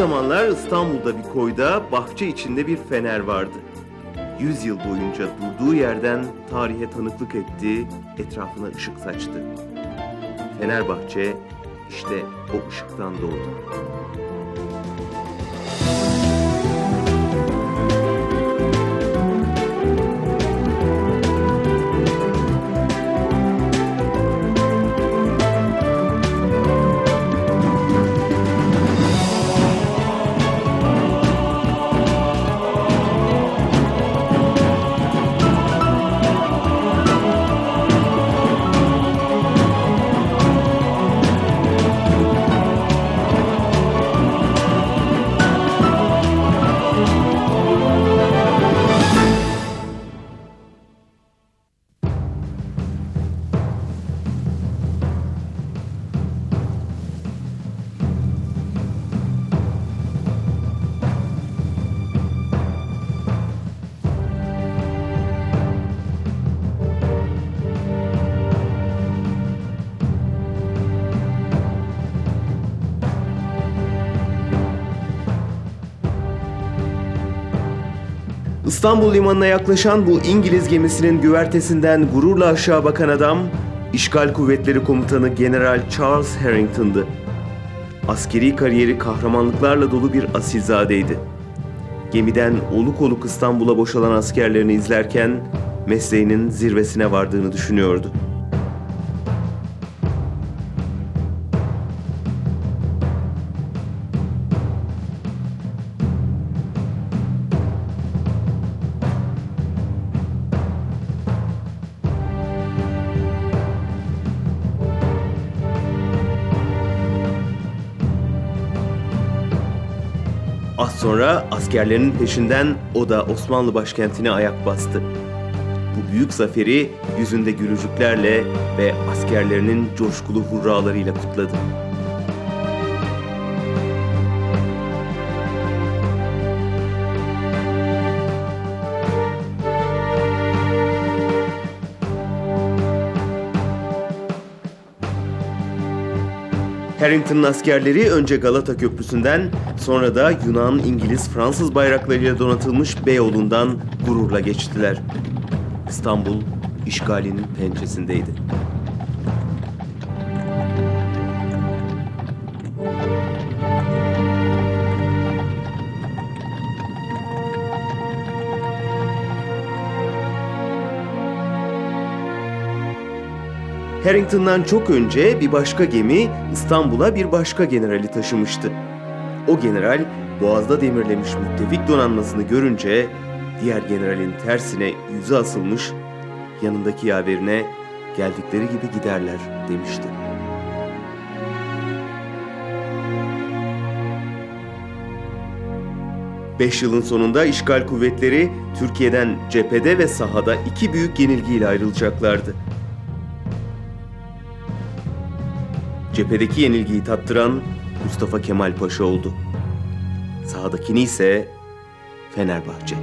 zamanlar İstanbul'da bir koyda bahçe içinde bir fener vardı. Yüz yıl boyunca durduğu yerden tarihe tanıklık etti, etrafına ışık saçtı. Fenerbahçe işte o ışıktan doğdu. İstanbul limanına yaklaşan bu İngiliz gemisinin güvertesinden gururla aşağı bakan adam, İşgal Kuvvetleri Komutanı General Charles Harrington'dı. Askeri kariyeri kahramanlıklarla dolu bir asilzadeydi. Gemiden oluk oluk İstanbul'a boşalan askerlerini izlerken mesleğinin zirvesine vardığını düşünüyordu. Az sonra askerlerinin peşinden o da Osmanlı başkentine ayak bastı. Bu büyük zaferi yüzünde gülücüklerle ve askerlerinin coşkulu hurralarıyla kutladı. Harrington'ın askerleri önce Galata Köprüsü'nden sonra da Yunan, İngiliz, Fransız bayraklarıyla donatılmış Beyoğlu'ndan gururla geçtiler. İstanbul işgalinin pençesindeydi. Harrington'dan çok önce bir başka gemi İstanbul'a bir başka generali taşımıştı. O general boğazda demirlemiş müttefik donanmasını görünce diğer generalin tersine yüzü asılmış, yanındaki yaverine geldikleri gibi giderler demişti. Beş yılın sonunda işgal kuvvetleri Türkiye'den cephede ve sahada iki büyük yenilgiyle ayrılacaklardı. Cephedeki yenilgiyi tattıran Mustafa Kemal Paşa oldu. Sahadakini ise Fenerbahçe.